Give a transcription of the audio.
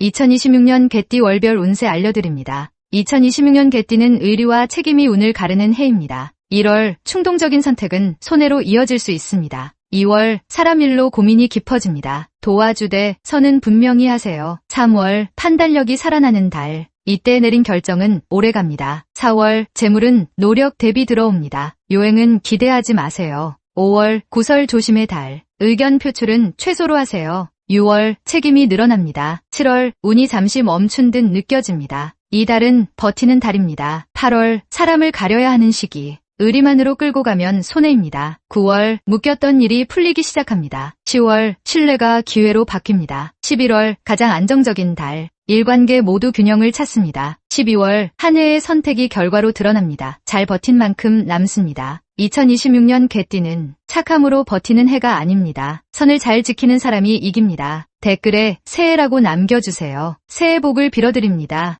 2026년 개띠 월별 운세 알려드립니다. 2026년 개띠는 의리와 책임이 운을 가르는 해입니다. 1월 충동적인 선택은 손해로 이어질 수 있습니다. 2월 사람 일로 고민이 깊어집니다. 도와주되 선은 분명히 하세요. 3월 판단력이 살아나는 달. 이때 내린 결정은 오래갑니다. 4월 재물은 노력 대비 들어옵니다. 요행은 기대하지 마세요. 5월 구설 조심의 달. 의견 표출은 최소로 하세요. 6월 책임이 늘어납니다. 7월 운이 잠시 멈춘 듯 느껴집니다. 이 달은 버티는 달입니다. 8월 사람을 가려야 하는 시기. 의리만으로 끌고 가면 손해입니다. 9월 묶였던 일이 풀리기 시작합니다. 10월 신뢰가 기회로 바뀝니다. 11월 가장 안정적인 달. 일관계 모두 균형을 찾습니다. 12월 한 해의 선택이 결과로 드러납니다. 잘 버틴 만큼 남습니다. 2026년 개띠는 착함으로 버티는 해가 아닙니다. 선을 잘 지키는 사람이 이깁니다. 댓글에 새해라고 남겨주세요. 새해 복을 빌어드립니다.